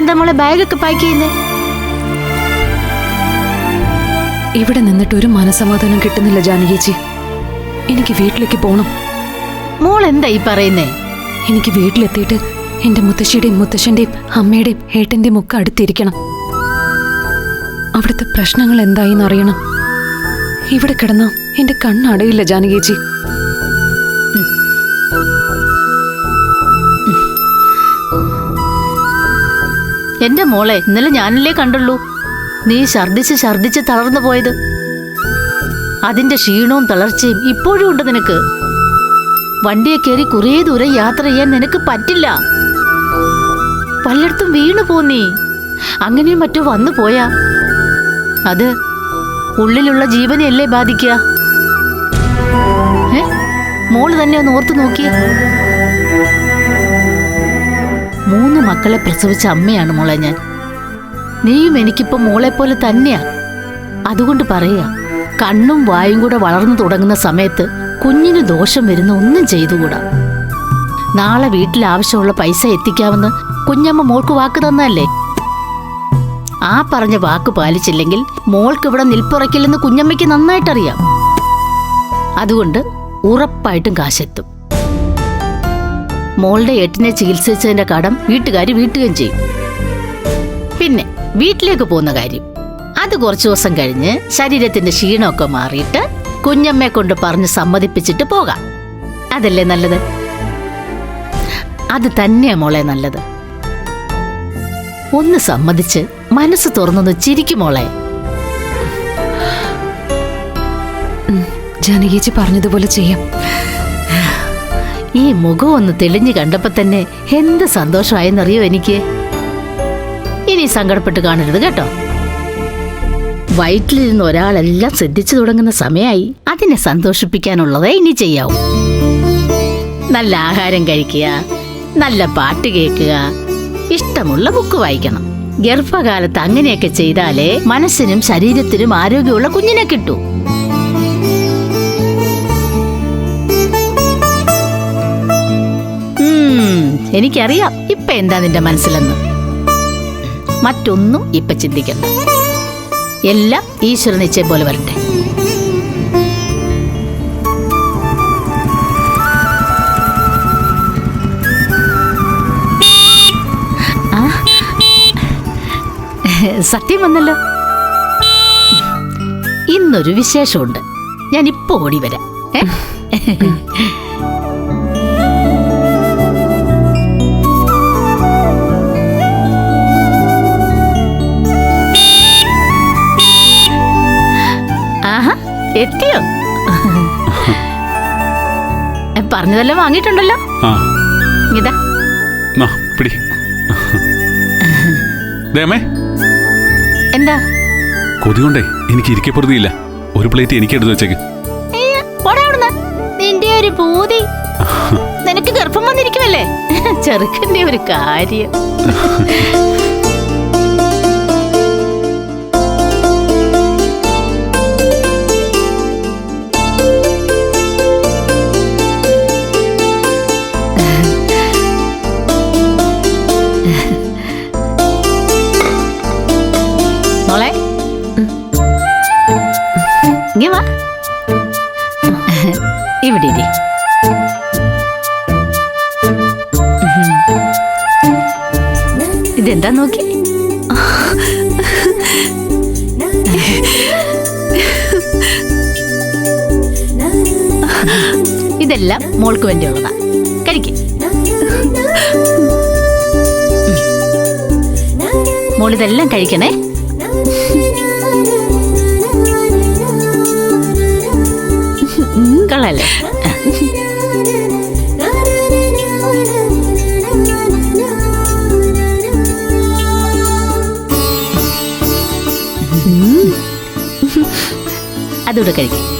മോളെ ബാഗൊക്കെ പാക്ക് ചെയ്യുന്നത് ഇവിടെ നിന്നിട്ട് ഒരു മനസമാധാനം കിട്ടുന്നില്ല ജാനകിയേച്ചി എനിക്ക് വീട്ടിലേക്ക് പോണം. മോൾ എന്താ ഈ പറയുന്നേ? എനിക്ക് വീട്ടിലെത്തിയിട്ട് എന്റെ മുത്തശ്ശിയുടെയും മുത്തശ്ശന്റെയും അമ്മയുടെയും ഏട്ടന്റെയും ഒക്കെ അടുത്തിരിക്കണം. അവിടുത്തെ പ്രശ്നങ്ങൾ എന്തായിന്ന് അറിയണം ഇവിടെ കിടന്ന എന്റെ കണ്ണടയില്ല ജാനകിയേച്ചി എന്റെ മോളെ ഇന്നലെ ഞാനല്ലേ കണ്ടുള്ളൂ. നീ ഛർദിച്ച് ഛർദിച്ച് തളർന്നു പോയത്. അതിന്റെ ക്ഷീണവും തളർച്ചയും ഇപ്പോഴും ഉണ്ട് നിനക്ക്. വണ്ടിയെ കയറി കുറേ ദൂരം യാത്ര ചെയ്യാൻ നിനക്ക് പറ്റില്ല. പലയിടത്തും വീണു പോന്നീ അങ്ങനെയും മറ്റോ വന്നു പോയാ. അത് ഉള്ളിലുള്ള ജീവനെയല്ലേ ബാധിക്കുക? മോൾ തന്നെ ഒന്ന് ഓർത്തു നോക്കിയേ. മൂന്ന് മക്കളെ പ്രസവിച്ച അമ്മയാണ് മോളെ ഞാൻ. നീയും എനിക്കിപ്പോ മോളെ പോലെ തന്നെയാ. അതുകൊണ്ട് പറയാ കണ്ണും വായും കൂടെ വളർന്നു തുടങ്ങുന്ന സമയത്ത് കുഞ്ഞിന് ദോഷം വരുന്ന ഒന്നും ചെയ്തുകൂടാ. നാളെ വീട്ടിൽ ആവശ്യമുള്ള പൈസ എത്തിക്കാമെന്ന് കുഞ്ഞമ്മ മോൾക്ക് വാക്ക് തന്നല്ലേ ആ പറഞ്ഞ വാക്ക് പാലിച്ചില്ലെങ്കിൽ മോൾക്ക് ഇവിടെ നിൽപ്പുറയ്ക്കില്ലെന്ന് കുഞ്ഞമ്മയ്ക്ക് നന്നായിട്ടറിയാം. അതുകൊണ്ട് ഉറപ്പായിട്ടും കാശെത്തും. മോളുടെ എട്ടിനെ ചികിത്സിച്ചതിന്റെ കടം വീട്ടുകാർ വീട്ടുകയും ചെയ്യും. പിന്നെ വീട്ടിലേക്ക് പോകുന്ന കാര്യം. അത് കുറച്ചു ദിവസം കഴിഞ്ഞ് ശരീരത്തിന്റെ ക്ഷീണമൊക്കെ മാറിയിട്ട് കുഞ്ഞമ്മയെ കൊണ്ട് പറഞ്ഞ് സമ്മതിപ്പിച്ചിട്ട് പോകാം. അതല്ലേ നല്ലത്? അത് തന്നെയാ മോളെ നല്ലത്. ഒന്ന് സമ്മതിച്ച് മനസ്സ് തുറന്നൊന്ന് ചിരിക്കും മോളെ. ജാനകിയേച്ചി പറഞ്ഞതുപോലെ ചെയ്യാം. ഈ മുഖം ഒന്ന് തെളിഞ്ഞു കണ്ടപ്പോ തന്നെ എന്ത് സന്തോഷമായെന്നറിയോ എനിക്ക്? ഇനി സങ്കടപ്പെട്ട് കാണരുത് കേട്ടോ. വയറ്റിലിരുന്ന് ഒരാളെല്ലാം ശ്രദ്ധിച്ചു തുടങ്ങുന്ന സമയമായി അതിനെ സന്തോഷിപ്പിക്കാനുള്ളതേ ഇനി ചെയ്യാവൂ. നല്ല ആഹാരം കഴിക്കുക നല്ല പാട്ട് കേൾക്കുക ഇഷ്ടമുള്ള ബുക്ക് വായിക്കണം. ഗർഭകാലത്ത് അങ്ങനെയൊക്കെ ചെയ്താലേ മനസ്സിനും ശരീരത്തിനും ആരോഗ്യമുള്ള കുഞ്ഞിനെ കിട്ടൂ. എനിക്കറിയാം ഇപ്പൊ എന്താ നിന്റെ മനസ്സിലെന്ന്. മറ്റൊന്നും ഇപ്പൊ ചിന്തിക്കണ്ട. എല്ലാം ഈശ്വര നിശ്ചയം പോലെ വരട്ടെ. സത്യം വന്നല്ലോ. ഇന്നൊരു വിശേഷമുണ്ട്. ഞാൻ ഇപ്പൊ ഓടി വരാം. എത്തിയോ? പറഞ്ഞതെല്ലാം വാങ്ങിയിട്ടുണ്ടല്ലോ. ഇതാ. പിടി. എന്താ? കൊതി കൊണ്ടേ എനിക്ക് ഇരിക്കപ്പുറതിയില്ല ഒരു പ്ലേറ്റ് എനിക്ക് എടുത്ത് വെച്ചേക്ക്. നിന്റെ ഒരു പൂതി. നിനക്ക് ഗർഭം വന്നിരിക്കുമല്ലേ? ചെറുക്കന്റെ ഒരു കാര്യം. ഇങ്ങ് വാ. ഇവിടെ. ഇതെന്താ നോക്കി? ഇതെല്ലാം മോൾക്ക് വേണ്ടിയുള്ളതാ. കഴിക്ക്. മോളിതെല്ലാം കഴിക്കണേ. അതൂടെ കഴിക്കും